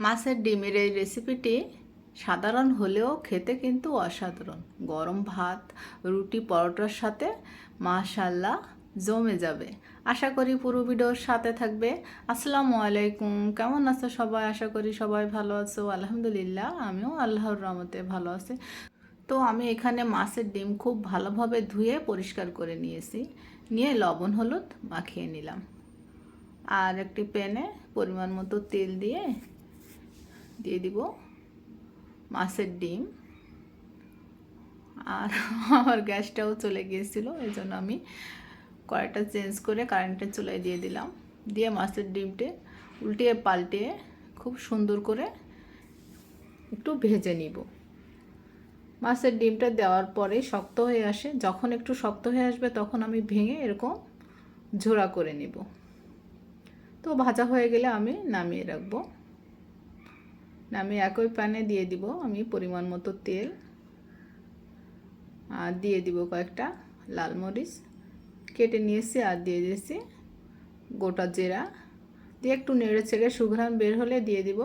মাছের ডিমের এই রেসিপিটি সাধারণ হলেও খেতে কিন্তু অসাধারণ। গরম ভাত, রুটি, পরোটার সাথে মাশাল্লাহ জমে যাবে। আশা করি পুরো ভিডিওর সাথে থাকবে। আসসালামু আলাইকুম। কেমন আছো সবাই? আশা করি সবাই ভালো আছো। আলহামদুলিল্লাহ, আমিও আল্লাহর রহমতে ভালো আছি। তো আমি এখানে মাছের ডিম খুব ভালোভাবে ধুয়ে পরিষ্কার করে নিয়েছি। নিয়ে লবণ, হলুদ মাখিয়ে নিলাম। আর একটি প্যানে পরিমাণ মতো তেল দিয়ে দিয়ে দিব মাছের ডিম। আর আমার গ্যাসটাও চলে গিয়েছিল এই জন্য আমি কড়াইটা চেঞ্জ করে কারেন্টের চুলায় দিয়ে দিলাম। দিয়ে মাছের ডিমটে উল্টিয়ে পাল্টিয়ে খুব সুন্দর করে একটু ভেজে নিব। মাছের ডিমটা দেওয়ার পরে শক্ত হয়ে আসে, যখন একটু শক্ত হয়ে আসবে তখন আমি ভেঙে এরকম ঝোড়া করে নিব। তো ভাজা হয়ে গেলে আমি নামিয়ে রাখব। নামিয়ে একই প্যানে দিয়ে দিব, আমি পরিমাণ মতো তেল। আর দিয়ে দিব কয়েকটা লাল মরিচ। কেটে নিয়েছি আর দিয়ে দিয়েছি গোটা জিরা। দিয়ে একটু নেড়ে চেড়ে সুঘ্রাণ বের হলে দিয়ে দিব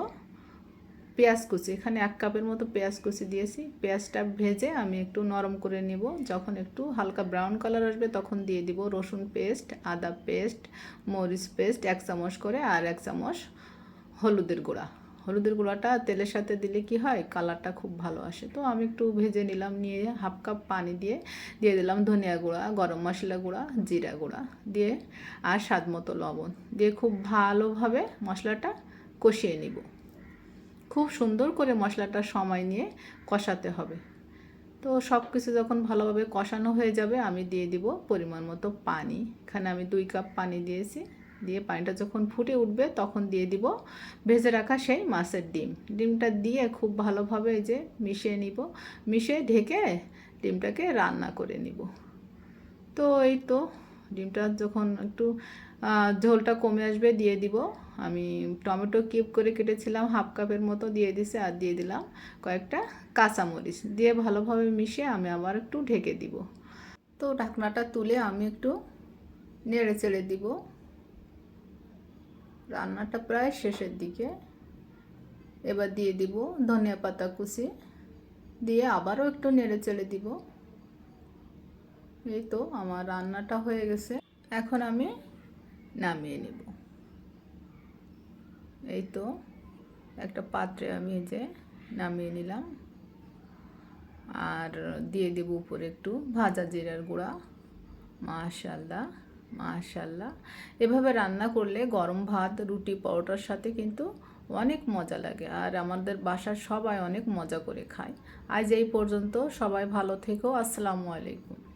পেঁয়াজ কুচি। এখানে এক কাপের মতো পেঁয়াজ কুচি দিয়েছি। পেঁয়াজটা ভেজে আমি একটু নরম করে নিব। যখন একটু হালকা ব্রাউন কালার আসবে তখন দিয়ে দিব রসুন পেস্ট, আদা পেস্ট, মরিচ পেস্ট, এক চামচ করে আর এক চামচ হলুদের গুঁড়া। হলুদের গুঁড়াটা তেলের সাথে দিলে কি হয়? কালারটা খুব ভালো আসে। তো আমি একটু ভেজে নিলাম, নিয়ে হাফ কাপ পানি দিয়ে দিয়ে দিলাম ধনিয়া গুঁড়া, গরম মশলা গুঁড়া, জিরা গুঁড়া দিয়ে আর স্বাদ মতো লবণ দিয়ে খুব ভালোভাবে মশলাটা কষিয়ে নিব। খুব সুন্দর করে মশলাটা সময় নিয়ে কষাতে হবে। তো সব কিছু যখন ভালোভাবে কষানো হয়ে যাবে, আমি দিয়ে দিব পরিমাণ মতো পানি। এখানে আমি দুই কাপ পানি দিয়েছি। দিয়ে পানিটা যখন ফুটে উঠবে, তখন দিয়ে দিব ভেজে রাখা সেই মাছের ডিম। ডিমটা দিয়ে খুব ভালোভাবে এই যে মিশিয়ে নিব। মিশিয়ে ঢেকে ডিমটাকে রান্না করে নিব। তো এই তো ডিমটা যখন একটু ঝোলটা কমে আসবে দিয়ে দিব। আমি টমেটো কিউব করে কেটেছিলাম, হাফ কাপের মতো দিয়ে দিছে আর দিয়ে দিলাম কয়েকটা কাঁচামরিচ। দিয়ে ভালোভাবে মিশিয়ে আমি আবার একটু ঢেকে দিব। তো ঢাকনাটা তুলে আমি একটু নেড়ে চেড়ে দিব। রান্নাটা প্রায় শেষের দিকে। এবার দিয়ে দিব ধনিয়া পাতা কুচি। দিয়ে আবারও একটু নেড়ে চেড়ে দিব। এই তো আমার রান্নাটা হয়ে গেছে। এখন আমি নামিয়ে নেব। এই তো একটা পাত্রে আমি যে নামিয়ে নিলাম। আর দিয়ে দেব উপরে একটু ভাজা জিরার গুঁড়া। মাশাল্লাহ মাশাল্লাহ এভাবে রান্না করলে গরম ভাত, রুটি, পরোটার সাথে কিন্তু অনেক মজা লাগে। আর আমাদের বাসার সবাই অনেক মজা করে খায়। আজ এই পর্যন্ত সবাই ভালো থেকো। আসসালামু আলাইকুম।